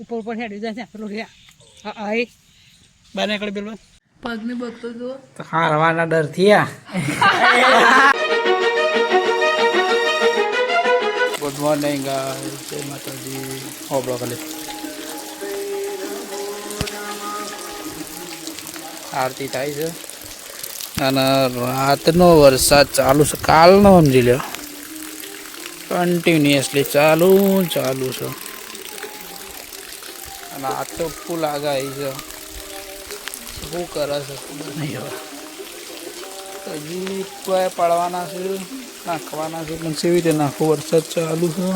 ઉપર ઉપર હેડી જાય છે પેલું રહ્યા હા હા એ. બાર નીકળે પેલું પગને બગતો જો તો હારવાના ડરથી આ ગુડ મોર્નિંગ જય માતાજી. હોબળો બ્લોકલે આરતી થાય છે. અને રાતનો વરસાદ ચાલુ છે. કાલનો સમજી લ્યો. કન્ટિન્યુઅસલી ચાલુ ચાલુ છે. અને આ તો છે. શું કરે છે? ખબર નહીં હવે હજી કોઈ પાડવાના છે નાખવાના છે પણ કેવી રીતે નાખો વરસાદ ચાલુ છે.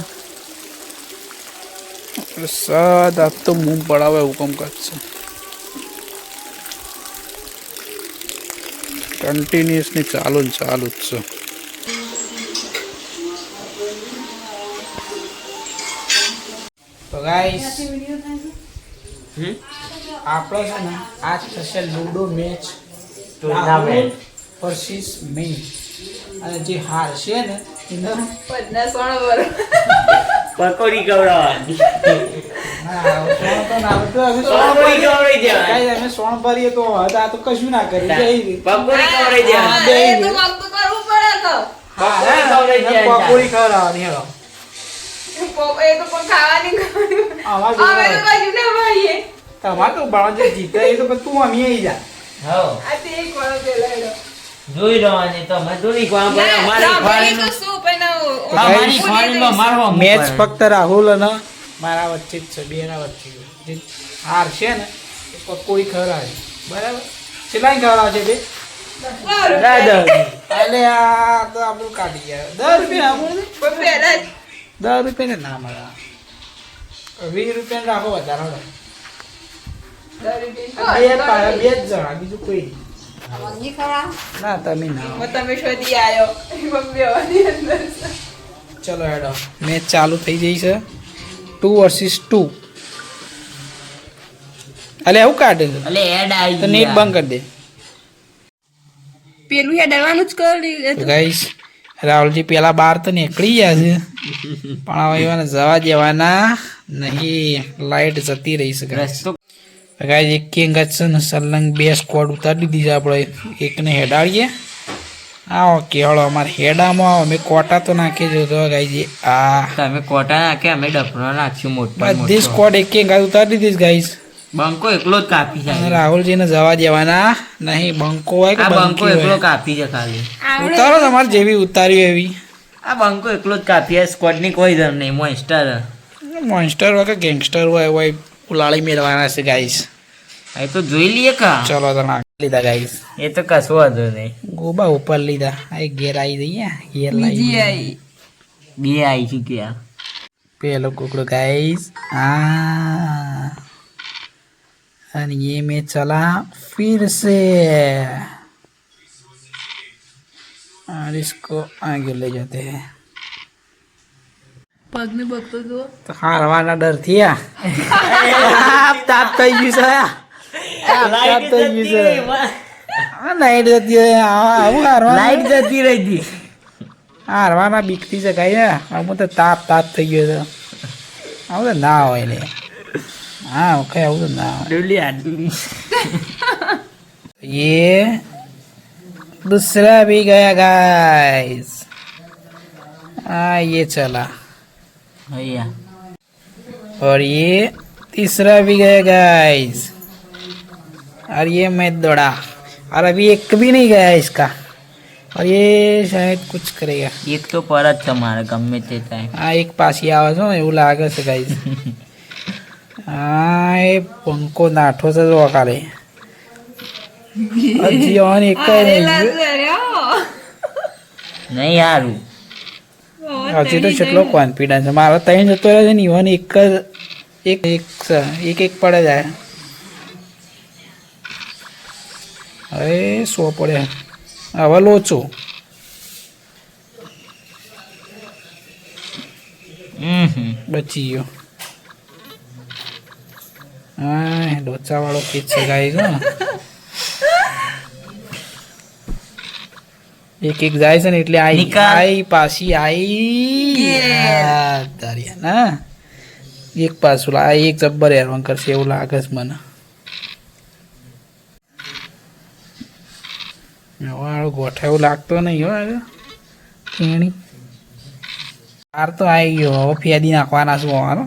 વરસાદ આપતો મૂંગ પડાવે એવું કામકાજ છે. કન્ટિન્યુઅસલી ચાલુ ને ચાલુ જ છે. તો ગાઈસ આપણો છે ને આજ થશે ludo match tournament versus me અને જે હારશે ને એને પન્નાસ વર પકોડી ખવડાવવાની. ના, સોણ તો ના આવડતું. અમે સોણ પકોડી આ ખવડાવવાની એ તો પણ ખાવાની ખાવાની. તો કશું ના ભાઈએ. તમારે તો બાળા જે જીતે એ તો તું અમે આવી જા. હઉ આ તે એક વાર પેલા જોઈ રહેવાની તો મજૂરી કોણ કરે? અમારી રાબડી તો શું પણ અમારી ઓ- મારવા મેચ ફક્ત રાહુલ અને મારા વચ્ચે જ છે બેના વચ્ચે. જે હારશે ને એ પકોડી ખવડાવે બરાબર? કેટલા ખરા છે બે? દાદા ના એટલે આ તો આપણું કાઢી ગયા. દસ રૂપિયા આપણું પહેલા દસ રૂપિયા ને ના મળે. વીસ રૂપિયા રાખો વધારે બે જ જણા બીજું કોઈ. ના તમે ના તમે શોધી આવ્યો ચલો હેડો. મેચ ચાલુ થઈ જઈ છે. Two versus two. અલે એવું કાઢે છે. અલે એડ આવી તો નેટ બંધ કરી દે. પેલું હેડવાનું જ કરી તો ગાઈસ રાહુલજી પેલા બાર તો નીકળી ગયા છે. પણ હવે એવાને જવા દેવાના નહીં. લાઈટ જતી રહી શકે ગાઈસ એક કિંગ જ છે ને સલંગ બે સ્કોડ ઉતારી દીધી છે આપણે. એકને હેડાડીએ. આવો કેવળો અમારે હેડામાં આવો. અમે કોટા તો નાખી જો તો આ તમે કોટા નાખે અમે ડફરો નાખ્યું મોટો બધી. સ્કોડ એક કિંગ ઉતારી દીધી છે ગાઈસ બંકો એકલો જ કાપી જાય. રાહુલજીને જવા દેવાના. નહીં બંકો હોય કે બંકો એકલો કાપી છે ખાલી. ઉતારો તમારે જેવી ઉતારી એવી. આ બંકો એકલો જ કાપી સ્કોડની કોઈ ધર નહીં મોન્સ્ટર મોન્સ્ટર હોય કે ગેંગસ્ટર હોય હોય ઉલાળી મેળવાના છે ગાઈસ એ તો જોઈ લઈએ કા? ચલો તો નાખી લીધા ગાઈસ એ તો કશું વાંધો નહીં. ગોબા ઉપર લીધા. આ ઘેર આવી જઈએ ઘેર લાવી આઈ બે આવી ચૂક્યા. પેલો કુકડો ગાઈસ આ અને ये में चला फिर से और इसको आगे ले जाते हैं પગને બગતો જો તો હારવાના ડરથી આ તાપ તાપ થઈ ગયું છે આ. તાપ તાપ થઈ ગયું છે આ લાઈટ જતી હોય આ- આવું હારવાનું લાઈટ જતી રહી હતી હારવાના બીકથી છે કઈ આવું તો તાપ તાપ થઈ ગયો છે આવું તો ના હોય લે હા કઈ આવું તો ના હોય ડુલી આડુલી ये दूसरा भी गया गाइस हाँ ये चला અહીંયા और ये तीसरा भी गया गाइस और ये मैं दौड़ा और अभी एक भी नहीं गया इसका और ये शायद कुछ करेगा એક તો પર જ છે મારે ગમે તે થાય આ એક પાછી આવે છે ને એવું લાગે છે ગાઈસ હા એ પંખો નાઠો છે જો કાલે હજી આને એક જ નહીં. નહીં સારું હજી તો કેટલો કોન્ફિડન્સ છે. મારો ત્રણ જતો રહ્યો છે ને ઇવન એક જ એક એક છે. એક એક પડે જાય. હવે સો પડે. હવે લોચો. હમ. બચી ગયો. હા લોચા વાળો કેક છે ગાઈ હો. એક એક જાય છે ને એટલે આઈ આઈ પાછી આઈ. તારિયા ના. એક પાછું આ એક જબ્બર હેરવાન કરશે એવું લાગે છે મને. વાળો ગોઠા એવું લાગતો નહીં હો કેણી. તાર તો આવી ગયો ફેદી નાખવાના શું હોવાનો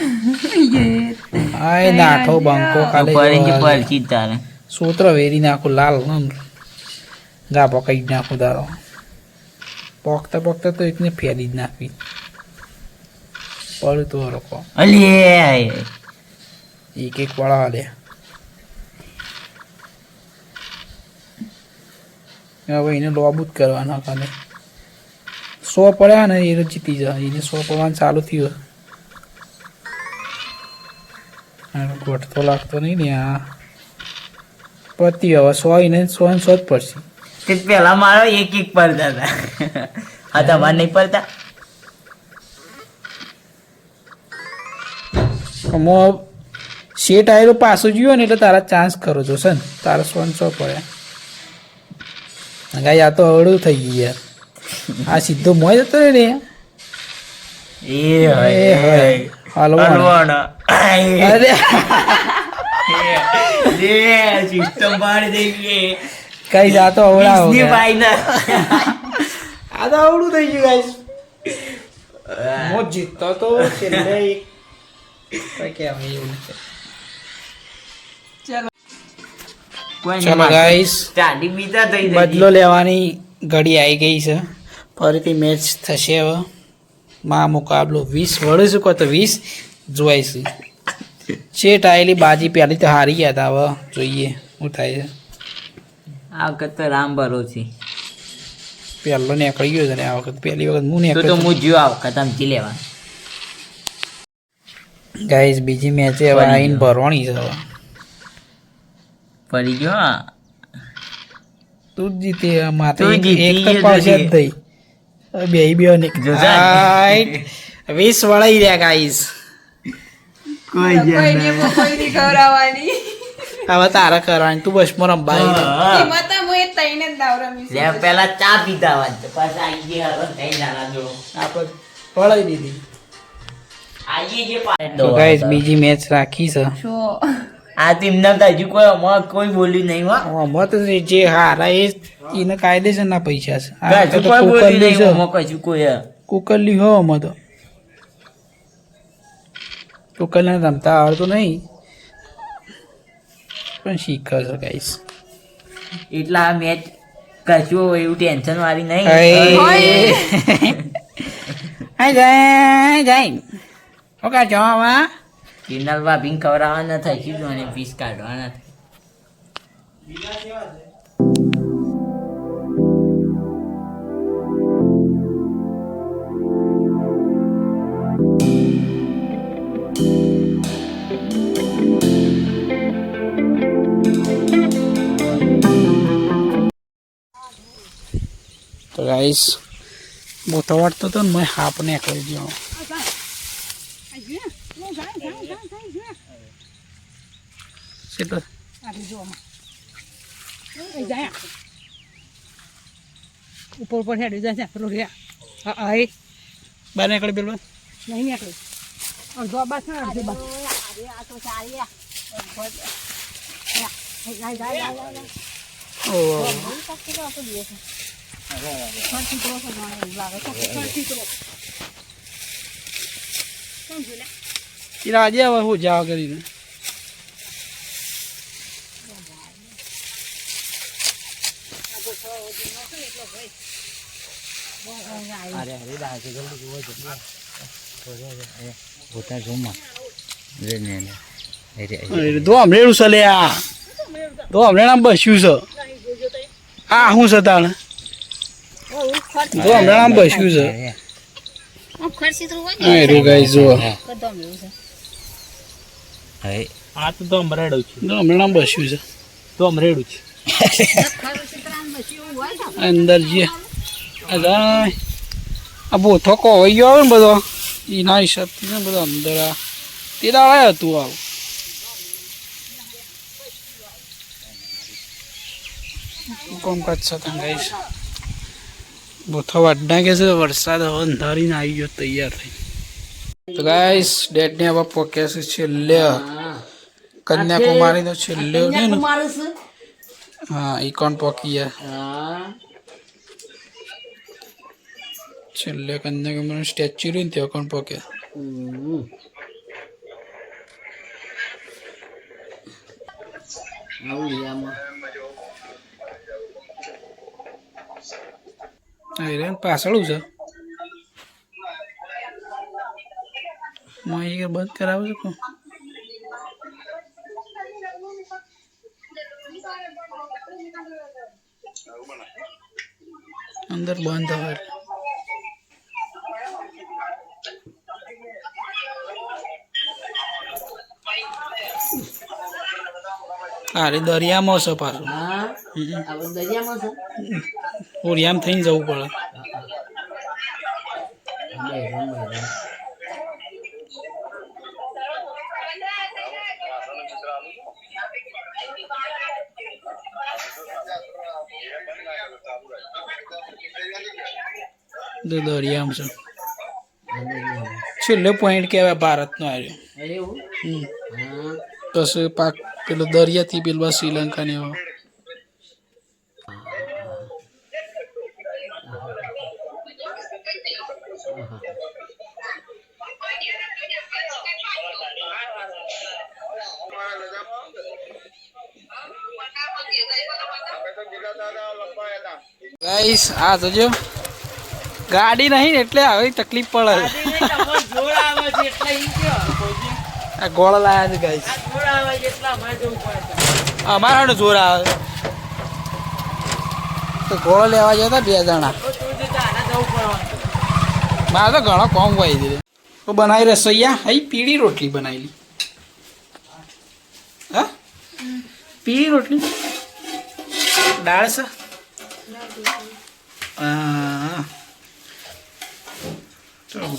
આય નાઠો બંકો કાલે ઉપર જોવા પરચી તારે સૂત્ર વેરી નાખું લાલ ગા પકાઈ જ નાખું દારો પોકતા પોકતા તો એકને ફેરી જ નાખવી. પડ્યું તો હરકો અલે એક એક વાળા લે હવે એને લોબુ જ કરવાના કાલે. સો પડ્યા ને એ જીતી જાય એને સો પડવાનું ચાલુ થયું. આનો ગોઠતો લાગતો નહીં ને આ. પતિ હવે સો ને સો ને સો જ પડશે પેલા મારો એક એક પડતા હતા. આ તમારે નહીં પડતા? મો શેટ આવેલો પાછો જોયો ને એટલે તારા ચાન્સ કરો છો છે ને. તારા સો ને સો પડ્યા ગાય આ તો અવળું થઈ ગયું યાર. આ સીધો મોય જતો રે ને. એ હોય. હલવાણ. અરે લે સિસ્ટમ પાડી દઈએ કઈ જાતો અવળા આ તો અવળું થઈ ગયું ગાઈસ મો જીતતો તો છેલ્લે એક એવું ચલો ગાઈસ બીજા થઈ બદલો લેવાની ઘડી આવી ગઈ છે ફરીથી મેચ થશે હવે માં મુકાબલો વીસ વળીશું કહો તો વીસ જોઈશું શેઠ આવેલી બાજી પહેલી તો હારી ગયા હતા હવે જોઈએ શું થાય છે. આ વખત તો રામ ભરોસી પહેલો નીકળી ગયો છે ને આ વખત પહેલી વખત હું તો તો નીકળ્યો હું જ્યો આ વખત સમજી લેવા. ગાઈસ બીજી મેચ હવે આવીને ભરવાની છે હવે. પડી ગયો તું જીતે માથે એક તો જ તું થઈ. બે બે ને. જો વીસ વળાઈ રહ્યા ગાઈસ ખવડાવવાની. હવે તારા કરવાની. તું બસમાં રંબાઈ હા. હું. એ તઈને જ દાવ રમીશ લે પેલા ચા પીધા વાત પાછા આઈ ગયા હવે થઈ જાના જો આપણે વળાઈ દીધી. આઈએ જે તો ગાઈસ બીજી મેચ રાખી છે. શો આ તો હજુ કોઈ અમાર કોઈ બોલ્યું નહીં હો. તો જે હારા એ એને કાયદેસરના પૈસા છે. આ હજુ કોઈ બોલ્યું નહીં અમાર કશું કોઈ. કુકરલી હો આમાં તો. કુકરને રમતા આવડતું નહીં. પણ શીખે છે. ગાઈસ એટલા આ મેચ કશું એવું ટેન્શન વાળી નહીં. હાય. જાય જાય. ઓકે જો આવા ભીંગ ખવડાવવાના થાય, કીધું અને ફીસ કાઢવાના તો ગાઈસ મોટો વાટતો હતો ને, મેં હાપને કરી ગયો કેટલો ઉપર ઉપર હેડી જાય પેલો રે. હા એ. બાર નીકળી પેલો. નહીં નીકળે. અડધો બસ ને અડધો બસ એ હવે હું જાવ કરીને. અરે, તો હમણાં છે લે આ. તો હમણાં નામ બસ્યું છે. આ શું છે તાણ? તો હમણાં નામ બસ્યું છે. હા રે ગાઈસ જુઓ. આ તો તો અમરેડું છે. તો હમણાં નામ બસ્યું છે. તો અમરેડું છે. અંદર જે આ બોથો કોવાઈ ગયો આવે ને બધો એના હિસાબથી ને બધો અંદર આ તે દાડા હતું આવું કોમકાજ છે ત્યાં ગાઈશ બોથો વાટ નાખે છે વરસાદ હવે અંધારીને આવી ગયો તૈયાર થઈ તો ગાઈસ ડેડ ને હવે પોકે છે છેલ્લે કન્યાકુમારી નો છેલ્લે છે ને હા ઈ કોણ પોકી ગયા છેલ્લે કન્યાકુમારી સ્ટેચ્યુ રહ્યું ત્યાં કોણ પોકે? પાછળ છે. હું બંધ કરાવું છું અંદર બંધ હોય અરે દરિયામાં છે પાછું. ઓરિયામ થઈને જવું પડે. તો દરિયામાં છે. છેલ્લો પોઈન્ટ કહેવાય ભારતનો આવ્યો પછી પાક પેલો દરિયાથી પેલું શ્રીલંકા ને એવો. ગાઈસ આ જોજો ગાડી નહીં ને એટલે આવી તકલીફ પડે. આ ગોળ લાયા છે ગાઈસ અમારા જોર આવે. તો ગોળો લેવા જતા બે જણા. મારે તો ઘણો કોમ હોય છે. તો બનાવી રસોઈયા હઈ પીળી રોટલી બનાવેલી. હા? પીળી રોટલી? દાળ છે? હા.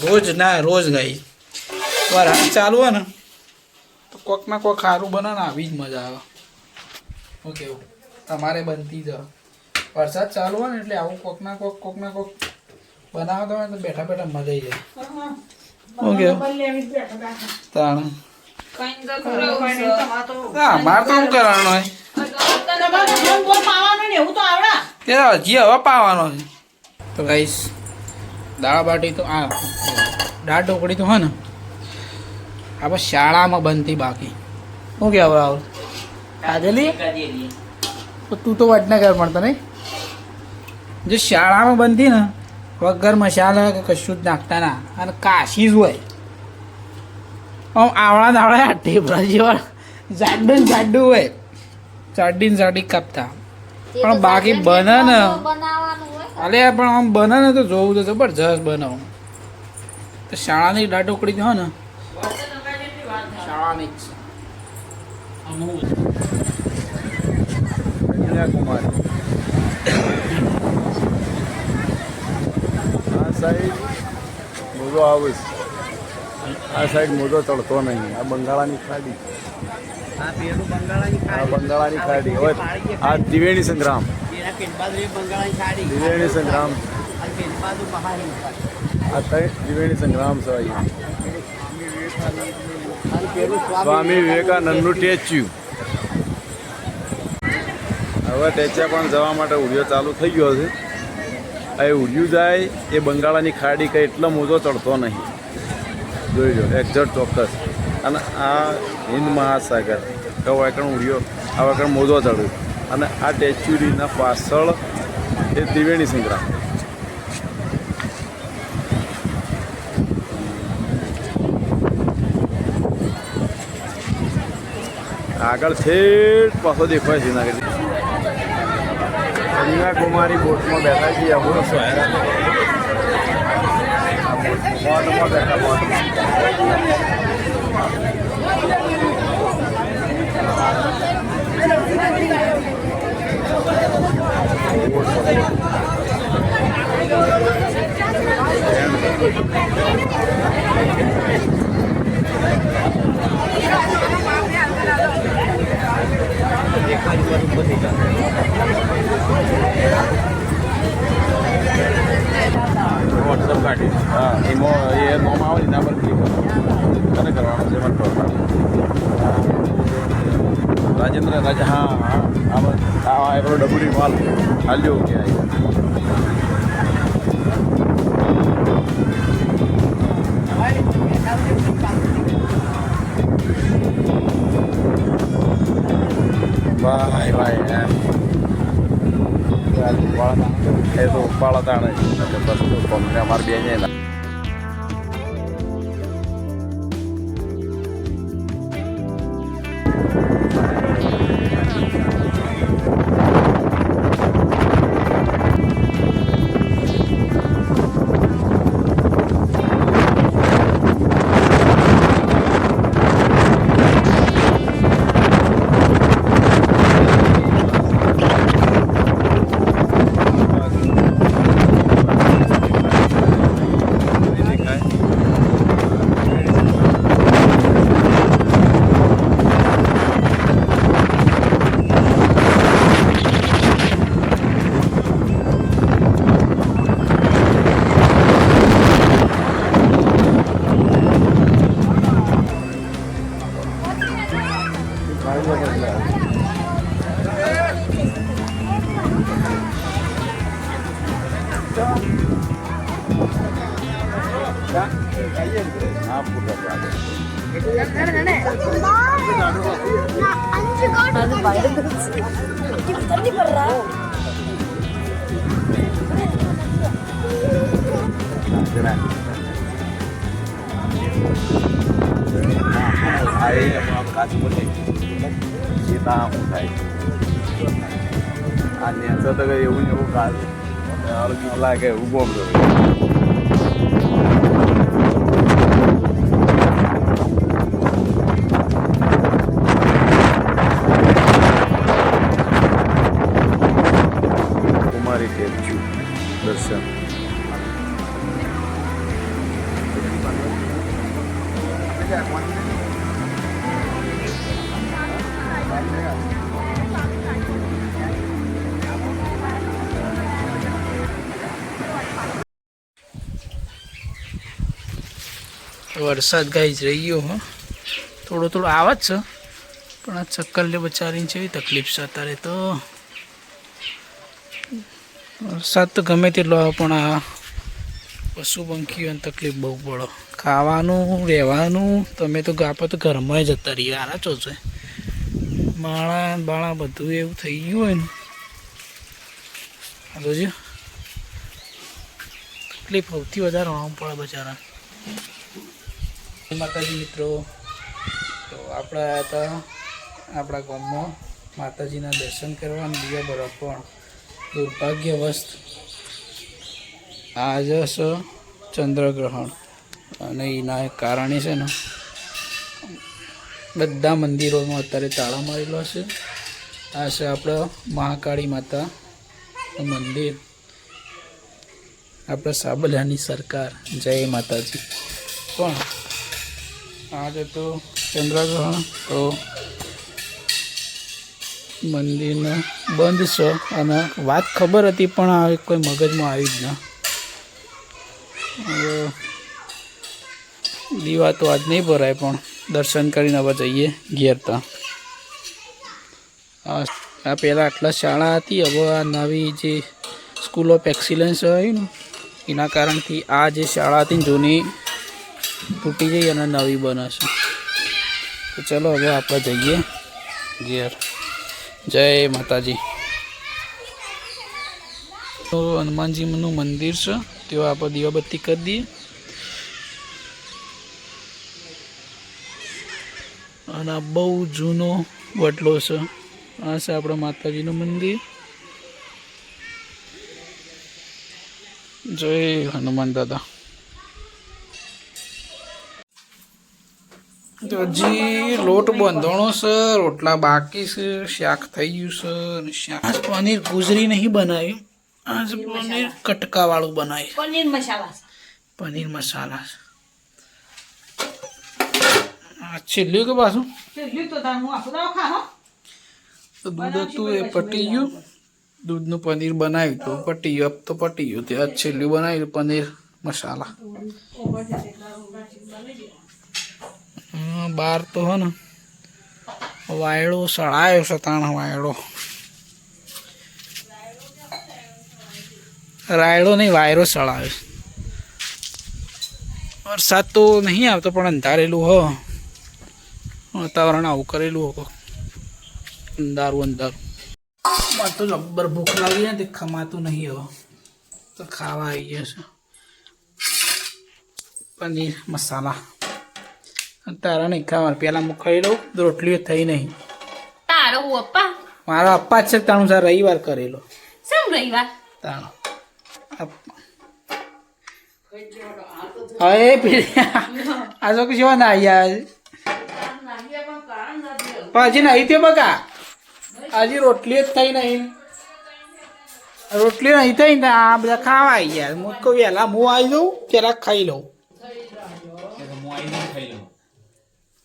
રોજ ના રોજ ગાઈ વરાળ ચાલુ હોય ને તો કોક ના કોક સારું બને ને આવી જ મજા આવે. હું કેવું? તમારે બનતી જ વરસાદ ચાલુ હોય ને એટલે આવું કોક ના કોક કોક ના કોક બનાવતો હોય તો બેઠા બેઠા મજા આવી જાય. હું કેવું? તાણ. કઈ તો ખવડાવું છે. હા મારે તો શું કરવાનું હોય. તે હજી હવે પાવાનો ગાઈસ દાળ બાટી તો, આ દાળ ઢોકળી તો હોય ને આપણે શાળામાં બનતી બાકી. શું કહેવાય રાહુલ ખાધેલી તો તું તો વડનગર ભણતો નહીં. જે શાળામાં બનતી ને વગર મસાલા કે કશું જ નાખતા ના. અને કાશી જ હોય. આમ આવડા દાવડા ઢેબરા જેવા જાડું જાડું હોય. જાડી ને જાડી કાપતા પણ બાકી બને ને અલે પણ આમ બને ને તો જોવું તો જબરજસ્ત બનાવું. તો શાળાની ઢોકળી જ હોય ને. જ કન્યાકુમારી આ સાઈડ મોજો આવે છે આ સાઈડ મોજો ચડતો નહીં આ બંગાળાની ખાડી. આ બંગાળાની ખાડી. હવે આ ત્રિવેણી સંગ્રામ ત્રિવેણી સંગ્રામ. આ ત્રિવેણી સંગ્રામ છે સ્વામી વિવેકાનંદનું સ્ટેચ્યુ. હવે ટેચ્યા પણ જવા માટે ઉડિયો ચાલુ થઈ ગયો છે. એ ઉડિયું જાય, એ બંગાળાની ખાડી કંઈ એટલો મોજો ચડતો નહીં. જોઈ લો, એક્ઝેક્ટ ચોક્કસ. અને આ હિન્દ મહાસાગર તો વાકણ ઉડિયો આ મોજો ચડ્યો. અને આ ટેચ્યુરીના પાછળ એ ત્રિવેણી સંગ્રામ આગળ ઠેઠ પાછો દેખાય છે નાગરી કન્યાકુમારી બોટમાં બેઠા છીએ અમુક બોટમાં બેઠા બોટમાં. ઊભું થઈ જશે વોટ્સઅપ કાઢી હા. એમાં એ મોમાં આવે એના પર ક્લિક કરવાનું છે મને રાજેન્દ્ર રાજા હા હા આપણો ડબુરી માલ. હાલ્યો. કે ભાઈ ભાઈ હે એ તો ઉપાળા તાણે தண்ணி படுறா காசு போட்டு சீதா ఉంటాయి आणि यांचा तर येऊन येऊ काल लागेल उभं વરસાદ ગાઈ જ રહી ગયો, હો. થોડો થોડો આવે જ છે, પણ આ ચક્કરલે બચારીને છે તકલીફ છે અત્યારે તો. વરસાદ તો ગમે તેટલો આવે, પણ આ પશુ પંખીઓને તકલીફ બહુ પડે. ખાવાનું, રહેવાનું, તમે તો આપણે તો ઘરમાં જ જતા રહીએ, આના ચો છે? માળા બાળા બધું એવું થઈ ગયું હોય ને. હાલો જોજો. તકલીફ સૌથી વધારે હોવું પડે બચારા માતાજી મિત્રો, તો આપણા હતા, આપણા ગામમાં માતાજીના દર્શન કરવા અને બીજા બરફ પણ. દુર્ભાગ્યવશ આજે છે ચંદ્રગ્રહણ. અને એના કારણે છે ને, બધા મંદિરોમાં અત્યારે તાળા મારેલો છે. આ છે આપણે મહાકાળી માતા મંદિર. આપણે સાબલાની સરકાર. જય માતાજી. પણ આજે તો ચંદ્રગ્રહણ, તો મંદિરને બંધ છે. અને વાત ખબર હતી, પણ આ કોઈ મગજમાં આવી જ ના દીવા તો આજ નહીં ભરાય, પણ દર્શન કરીને હવે જઈએ ઘેર ત્યાં આ પહેલાં આટલા શાળા હતી, હવે આ નવી જે સ્કૂલ ઓફ એક્સિલન્સ હોય ને, એના કારણથી આ જે શાળા હતી જૂની, તૂટી જઈ અને નવી બને છે તો ચલો હવે આપણે જઈએ ઘેર. જય માતાજી. તો હનુમાનજીનું મંદિર છે. તેઓ આપણે દીવાબત્તી કરી દઈએ. અને આ બહુ જૂનો વટલો છે. આ છે આપણા માતાજીનું મંદિર. જય હનુમાન દાદા. તો હજી લોટ બંધણો છે, રોટલા બાકી છે, શાક થઈ ગયું છે શાક પનીર ગુજરી નહીં બનાવ્યું આજ પનીર કટકા વાળું બનાવ્યું પનીર મસાલા પનીર મસાલા આ છેલ્લું કે પાછું? છે તો તાર હું આખું દાવ ખા દૂધ હતું એ પટી ગયું. દૂધનું પનીર બનાવ્યું તો પટી ગયું. તો પટી ગયું. તે આજ છેલ્લું બનાવ્યું પનીર મસાલા. બાર તો હે ને. વાયડો સળાયો છે તાણ વાયડો. રાયડો નહીં વાયરો સળાવે છે. વરસાદ તો નહીં આવતો પણ અંધારેલું હો. વાતાવરણ આવું કરેલું હો. અંધારું અંધારું. મને તો જબ્બર ભૂખ લાગી ને તે ખમાતું નહીં હો. તો ખાવા આવી જશે પનીર મસાલા. તારા નહીં ખાવાનું. પહેલાં હું ખાઈ લઉં રોટલીઓ થઈ નહીં. તારો પપ્પા મારા અપ્પા જ છે તાણું સર રવિવાર કરેલો. શું રવિવાર? તાણો. હવે આ તો કેવા ના આવ્યા પણ નહીં તે બકા. હજી રોટલી જ થઈ નહીં. રોટલી નહીં થઈ ને આ બધા ખાવા આવી ગયા. હું કહું વહેલા હું આવી જાઉં પહેલાં ખાઈ લઉં.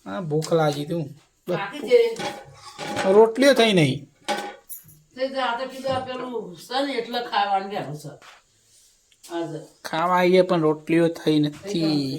હા, ભૂખ લાગી તું રોટલીઓ થઈ નહીં. ખાવા આવીએ પણ રોટલીઓ થઈ નથી.